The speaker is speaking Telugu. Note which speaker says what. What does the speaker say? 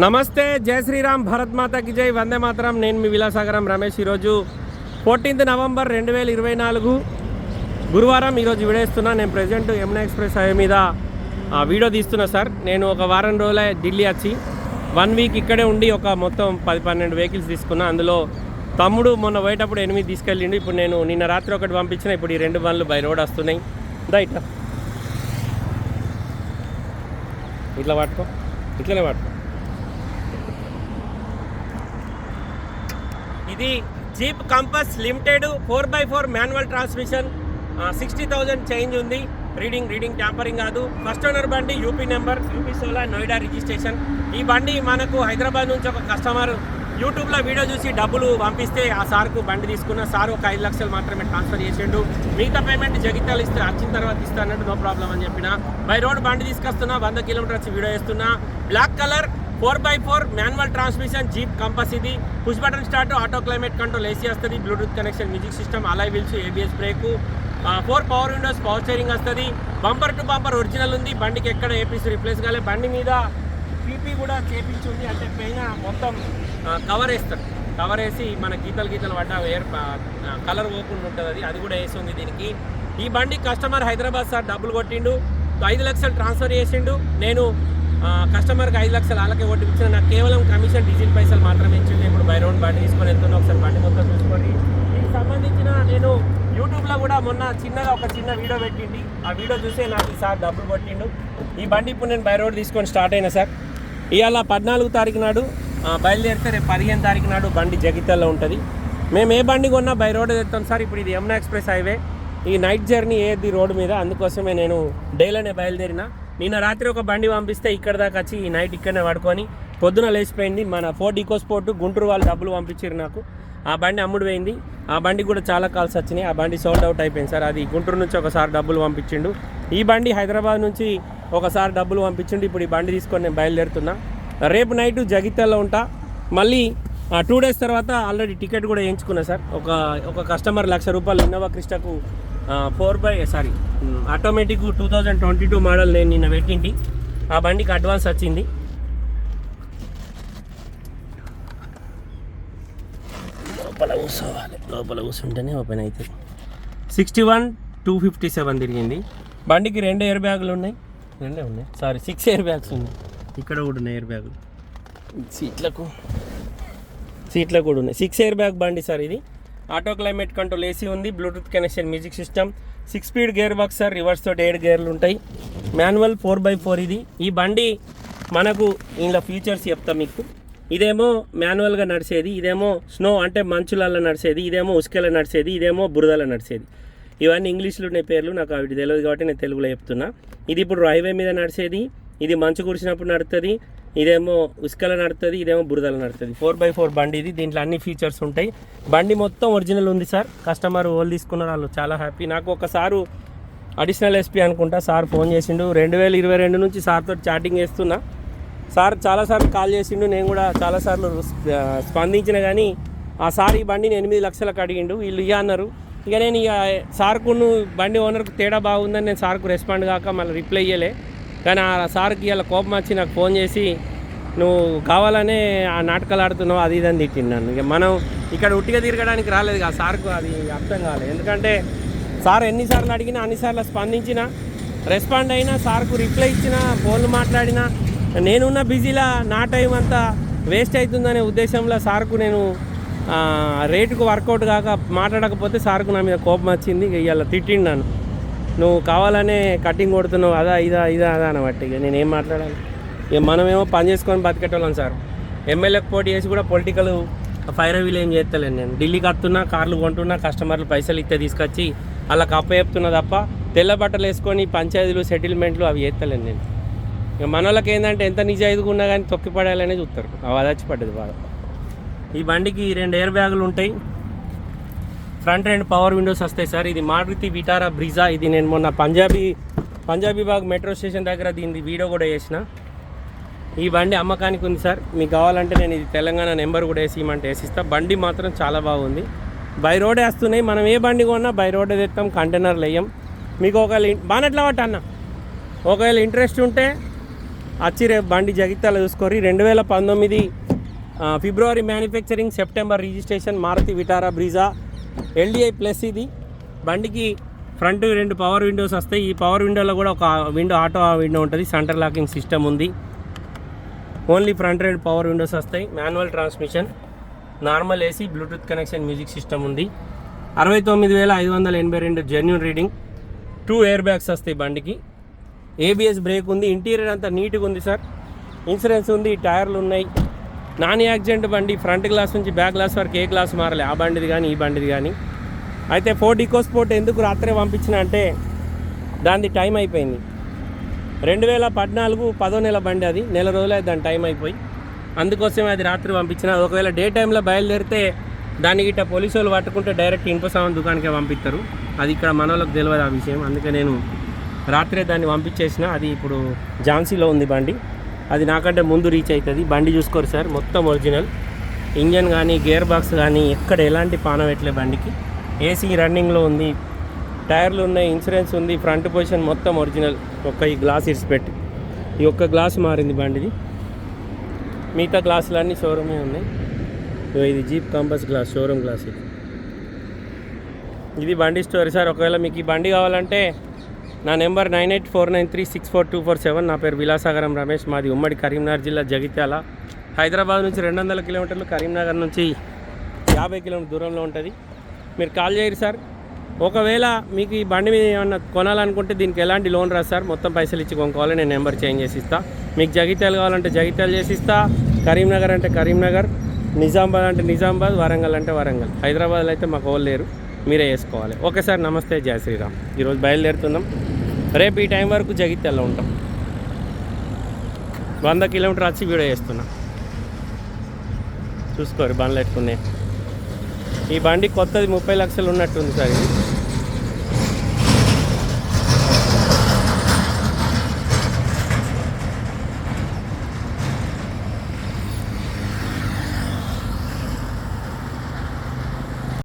Speaker 1: నమస్తే జై శ్రీరామ్ భరత్ మాతాకి జై వందే మాతరం. నేను మీ విలాసాగరం రమేష్. ఈరోజు ఫోర్టీన్త్ నవంబర్ రెండు వేల ఇరవై నాలుగు గురువారం ఈరోజు విడేస్తున్నా. నేను ప్రజెంట్ యమునా ఎక్స్ప్రెస్ హైవే మీద వీడియో తీస్తున్నా సార్. నేను ఒక వారం రోజులే ఢిల్లీ వచ్చి వన్ వీక్ ఇక్కడే ఉండి ఒక మొత్తం పది పన్నెండు వెహికల్స్ తీసుకున్నా. అందులో తమ్ముడు మొన్న పోయేటప్పుడు ఎనిమిది తీసుకెళ్ళిండు. ఇప్పుడు నేను నిన్న రాత్రి ఒకటి పంపించిన. ఇప్పుడు ఈ రెండు బండ్లు బై రోడ్ వస్తున్నాయి. దా ఇట్లా. ఇట్లా పట్టుకో. ఇట్లనే పట్టుకో. ఇది Jeep Compass Limited four by four manual transmission. Sixty thousand change ఉంది. రీడింగ్ రీడింగ్ ట్యాంపరింగ్ కాదు. ఫస్ట్ ఓనర్ బండి యూపీ నెంబర్ యూపీ సోలా నోయిడా రిజిస్ట్రేషన్. ఈ బండి మనకు హైదరాబాద్ నుంచి ఒక కస్టమర్ యూట్యూబ్లో వీడియో చూసి డబ్బులు పంపిస్తే ఆ సార్కు బండి తీసుకున్న సార్ ఒక ఐదు లక్షలు మాత్రమే ట్రాన్స్ఫర్ చేసిండు. మిగతా పేమెంట్ జగిత్యాలు ఇస్తే వచ్చిన తర్వాత ఇస్తానంటే అన్నట్టు నో ప్రాబ్లం అని చెప్పిన. బై రోడ్ బండి తీసుకొస్తున్నా వంద కిలోమీటర్స్ వీడియో వేస్తున్నా black colour four by four manual transmission Jeep Compass ఇది. Push button start auto climate control AC వస్తుంది Bluetooth connection music system alloy wheels ABS brake. Four power windows power steering వస్తుంది. బంపర్ టు బంపర్ ఒరిజినల్ ఉంది. బండికి ఎక్కడ ఏపీస్ రిప్లేస్ కాలే. బండి మీద పీపీ కూడా చేపించి ఉంది. అంటే పైన మొత్తం కవర్ వేస్తారు. కవర్ వేసి మన గీతలు గీతలు పడ్డ ఎయిర్ కలర్ పోకుండా ఉంటుంది అది. అది కూడా వేసి ఉంది దీనికి. ఈ బండి కస్టమర్ హైదరాబాద్ సార్ డబ్బులు కొట్టిండు. ఐదు లక్షలు ట్రాన్స్ఫర్ చేసిండు. నేను కస్టమర్కి ఐదు లక్షలు వాళ్ళకే ఇచ్చిన నాకు కేవలం కమిషన్ డీజిల్ పైసలు మాత్రమే ఇచ్చింది. ఇప్పుడు బై రౌండ్ బండి తీసుకొని వెళ్తున్నా ఒకసారి బండి మొత్తం చూసుకోండి దీనికి సంబంధించిన నేను యూట్యూబ్లో కూడా మొన్న చిన్నగా ఒక చిన్న వీడియో పెట్టింది. ఆ వీడియో చూసే నాకు సార్ డబ్బులు కొట్టిండు. ఈ బండి ఇప్పుడు నేను బై రోడ్ తీసుకొని స్టార్ట్ అయినా సార్. ఇవాళ పద్నాలుగు తారీఖు నాడు బయలుదేరితే రేపు పదిహేను తారీఖు నాడు బండి జగిత్యాల్లో ఉంటుంది. మేము ఏ బండి కొన్నా బై రోడ్ తెస్తాం సార్. ఇప్పుడు ఇది యమునా ఎక్స్ప్రెస్ హైవే. ఈ నైట్ జర్నీ ఏది రోడ్డు మీద? అందుకోసమే నేను డైలోనే బయలుదేరిన. నిన్న రాత్రి ఒక బండి పంపిస్తే ఇక్కడ దాకా వచ్చి ఈ నైట్ ఇక్కడనే పడుకొని పొద్దున లేచిపోయింది మన ఫోర్డ్ డికోస్పోర్ట్ గుంటూరు వాళ్ళు డబ్బులు పంపించారు నాకు. ఆ బండి అమ్ముడు పోయింది. ఆ బండి కూడా చాలా కాల్స్ వచ్చినాయి. ఆ బండి సోల్డ్ అవుట్ అయిపోయింది సార్. అది గుంటూరు నుంచి ఒకసారి డబ్బులు పంపించిండు. ఈ బండి హైదరాబాద్ నుంచి ఒకసారి డబ్బులు పంపించిండు. ఇప్పుడు ఈ బండి తీసుకొని నేను బయలుదేరుతున్నా. రేపు నైట్ జగిత్యాల్లో ఉంటా. మళ్ళీ టూ డేస్ తర్వాత ఆల్రెడీ టికెట్ కూడా వేయించుకున్నా సార్. ఒక ఒక కస్టమర్ లక్ష రూపాయలు Innova క్రిస్టాకు four by sorry automatic two thousand twenty two model నేను నిన్న పెట్టింది ఆ బండికి అడ్వాన్స్ వచ్చింది. లోపల కూర్చోవాలి. లోపల కూర్చుంటేనే ఓపెన్ అవుతుంది. Sixty one two fifty seven తిరిగింది. బండికి రెండు ఎయిర్ బ్యాగులు ఉన్నాయి. రెండే ఉన్నాయి. సారీ సిక్స్ ఎయిర్ బ్యాగ్స్ ఉన్నాయి. ఇక్కడ కూడా ఉన్నాయి ఎయిర్ బ్యాగులు సీట్లకు సీట్లకు కూడా ఉన్నాయి. సిక్స్ ఎయిర్ బ్యాగ్ బండి సార్ ఇది. ఆటో క్లైమేట్ కంట్రోల్ ఏసీ ఉంది Bluetooth connection music system six speed gear box sir reverse తోటి ఏడు గేర్లు ఉంటాయి. మాన్యువల్ ఫోర్ బై ఫోర్ ఇది. ఈ బండి మనకు ఇందులో ఫీచర్స్ చెప్తా మీకు. ఇదేమో మాన్యువల్గా నడిచేది ఇదేమో స్నో అంటే మంచులలో నడిచేది ఇదేమో ఉసుకలో నడిచేది ఇదేమో బురదలో నడిచేది. ఇవన్నీ ఇంగ్లీష్లో ఉన్నాయి పేర్లు నాకు అవి తెలియదు కాబట్టి నేను తెలుగులో చెప్తున్నా. ఇది ఇప్పుడు హైవే మీద నడిచేది ఇది మంచు కురిసినప్పుడు నడుతుంది ఇదేమో ఉసుకలో నడుతుంది ఇదేమో బురదలో నడుతుంది. ఫోర్ బై ఫోర్ బండి ఇది. దీంట్లో అన్ని ఫీచర్స్ ఉంటాయి. బండి మొత్తం ఒరిజినల్ ఉంది సార్. కస్టమర్ వాళ్ళు తీసుకున్నారు వాళ్ళు చాలా హ్యాపీ నాకు ఒకసారి అడిషనల్ ఎస్పీ అనుకుంటా. సార్ ఫోన్ చేసిండు. రెండు వేల ఇరవై రెండు నుంచి సార్తో చాటింగ్ చేస్తున్నా. సార్ చాలాసార్లు కాల్ చేసిండు. నేను కూడా చాలాసార్లు స్పందించిన కానీ ఆ సార్ ఈ బండిని ఎనిమిది లక్షలకు అడిగిండు. వీళ్ళు ఇక అన్నారు. ఇక నేను ఇక సార్కును బండి ఓనర్కు తేడా బాగుందని నేను సార్కు రెస్పాండ్ కాక మళ్ళీ రిప్లై ఇయ్యలే. కానీ ఆ సార్కి ఇలా కోపం వచ్చి నాకు ఫోన్ చేసి నువ్వు కావాలనే ఆ నాటకాలు ఆడుతున్నావు అది ఇది అని నన్ను. ఇక మనం ఇక్కడ ఉట్టిగా తిరగడానికి రాలేదు ఆ సార్కు అది అర్థం కాలేదు. ఎందుకంటే సార్ ఎన్నిసార్లు అడిగినా అన్నిసార్లు స్పందించినా రెస్పాండ్ అయినా సార్కు రిప్లై ఇచ్చినా ఫోన్లు మాట్లాడినా నేనున్న బిజీలా నా టైం అంతా వేస్ట్ అవుతుందనే ఉద్దేశంలో సార్కు నేను రేటుకు వర్కౌట్ కాక మాట్లాడకపోతే సార్కు నా మీద కోపం వచ్చింది ఇక ఇవాళ తిట్టిండు నన్ను. నువ్వు కావాలనే కటింగ్ కొడుతున్నావు అదా ఇదా ఇదా అదా అనబట్టి ఇక. నేనేం మాట్లాడాలి? ఇక మనమేమో పని చేసుకొని బతికేటోళ్ళం సార్. ఎమ్మెల్యేకి పోటీ చేసి కూడా పొలిటికల్ ఫైర్ వీల్ ఏం చేస్తలేను నేను. ఢిల్లీకి వస్తున్నా కార్లు కొంటున్నా కస్టమర్లు పైసలు ఇస్తే తీసుకొచ్చి అలా కప్ప చెప్తున్నా తప్ప తెల్ల బట్టలు వేసుకొని పంచాయతీలు సెటిల్మెంట్లు అవి చేస్తలేను నేను. ఇక మన వాళ్ళకి ఏంటంటే ఎంత నిజాయితీగా ఉన్నా కానీ తొక్కిపడాలనే చూస్తారు. అవి అదచ్చి పడ్డది బాగా. ఈ బండికి రెండు ఎయిర్ బ్యాగులు ఉంటాయి. ఫ్రంట్ అండ్ పవర్ విండోస్ వస్తాయి సార్. ఇది మారుతి విటారా బ్రిజా? ఇది నేను మొన్న పంజాబీ పంజాబీ బాగ్ మెట్రో స్టేషన్ దగ్గర దీని వీడియో కూడా వేసిన. ఈ బండి అమ్మకానికి ఉంది సార్. మీకు కావాలంటే నేను ఇది తెలంగాణ నెంబర్ కూడా వేసి ఇమ్మంటే వేసిస్తా. బండి మాత్రం చాలా బాగుంది. బై రోడే వస్తున్నాయి. మనం ఏ బండి కొన్నా బై రోడే తెస్తాం కంటైనర్లు వేయం మీకు ఒకవేళ ఇన్- బాగా పట్ట అన్న? ఒకవేళ ఇంట్రెస్ట్ ఉంటే వచ్చి రేపు బండి జగిత్యాల చూసుకోరి రెండు వేల పంతొమ్మిది February manufacturing September registration Maruti Vitara Brezza. LDI plus ఇది. బండికి ఫ్రంట్ రెండు పవర్ విండోస్ వస్తాయి. ఈ పవర్ విండోలో కూడా ఒక విండో ఆటో విండో ఉంటుంది. సెంటర్ లాకింగ్ సిస్టమ్ ఉంది. ఓన్లీ ఫ్రంట్ రెండు పవర్ విండోస్ వస్తాయి. Manual transmission normal AC Bluetooth connection music system ఉంది. అరవై తొమ్మిది వేల ఐదు వందల ఎనభై రెండు genuine reading two air bags వస్తాయి బండికి. ఏబిఎస్ బ్రేక్ ఉంది. ఇంటీరియర్ అంతా నీట్గా ఉంది సార్ ఇన్సూరెన్స్ ఉంది టైర్లు ఉన్నాయి. నాన్ యాక్సిడెంట్ బండి ఫ్రంట్ గ్లాస్ నుంచి బ్యాక్ గ్లాస్ వరకు ఏ గ్లాస్ మారలే? ఆ బండిది కానీ ఈ బండిది కానీ అయితే ఫోర్ డికో స్పోర్ట్ ఎందుకు రాత్రే పంపించిన అంటే దానిది టైం అయిపోయింది. రెండు వేల పద్నాలుగు పదో నెల బండి అది. నెల రోజులు దాని టైం అయిపోయి. అందుకోసమే అది రాత్రి పంపించిన. ఒకవేళ డే టైంలో బయలుదేరితే దానికి గిట్ట పోలీసు వాళ్ళు పట్టుకుంటే డైరెక్ట్ ఇనుప సామాన్ దుకాణానికే పంపిస్తారు అది ఇక్కడ మన వాళ్ళకి తెలియదు ఆ విషయం. అందుకే నేను రాత్రే దాన్ని పంపించేసిన. అది ఇప్పుడు ఝాన్సీలో ఉంది బండి. అది నాకంటే ముందు రీచ్ అవుతుంది. బండి చూసుకోరు సార్ మొత్తం ఒరిజినల్ ఇంజన్ కానీ గేర్ బాక్స్ కానీ ఎక్కడ ఎలాంటి పాన పెట్టలే బండికి. ఏసీ రన్నింగ్లో ఉంది. టైర్లు ఉన్నాయి ఇన్సూరెన్స్ ఉంది ఫ్రంట్ పొజిషన్ మొత్తం ఒరిజినల్ ఒక్క ఈ గ్లాస్ ఇడిచిపెట్టి ఈ ఒక్క గ్లాస్ మారింది బండిది. మిగతా గ్లాసులన్నీ షోరూమే ఉన్నాయి. ఇది Jeep Compass glass showroom glass ఇది. ఇది బండి స్టోరీ సార్. ఒకవేళ మీకు ఈ బండి కావాలంటే నా number nine eight four nine three six four two four seven. నా పేరు విలాసాగరం రమేష్. మాది ఉమ్మడి కరీంనగర్ జిల్లా జగిత్యాల. హైదరాబాద్ నుంచి రెండు వందల కిలోమీటర్లు కరీంనగర్ నుంచి యాభై కిలోమీటర్ దూరంలో ఉంటుంది. మీరు కాల్ చేయరు సార్. ఒకవేళ మీకు ఈ బండి మీద ఏమన్నా కొనాలనుకుంటే దీనికి ఎలాంటి లోన్ రాదు సార్. మొత్తం పైసలు ఇచ్చి కొనుక్కోవాలి నేను నెంబర్ చేంజ్ చేసి ఇస్తా మీకు జగిత్యాలు కావాలంటే జగిత్యాలు చేసి ఇస్తా కరీంనగర్ అంటే కరీంనగర్ నిజామాబాద్ అంటే నిజామాబాద్ వరంగల్ అంటే వరంగల్. హైదరాబాద్లో అయితే మాకు వాళ్ళు లేరు. మీరే వేసుకోవాలి. ఓకే సార్ నమస్తే. జయ శ్రీరామ్. ఈరోజు బయలుదేరుతున్నాం. రేపు ఈ టైం వరకు జగిత్యాలలో ఉంటాం. వంద కిలోమీటర్ వచ్చి వీడియో చేస్తున్నా. చూసుకోరు బండ్లు పెట్టుకునే ఈ బండి కొత్తది ముప్పై లక్షలు ఉన్నట్టుంది సార్ ఇది.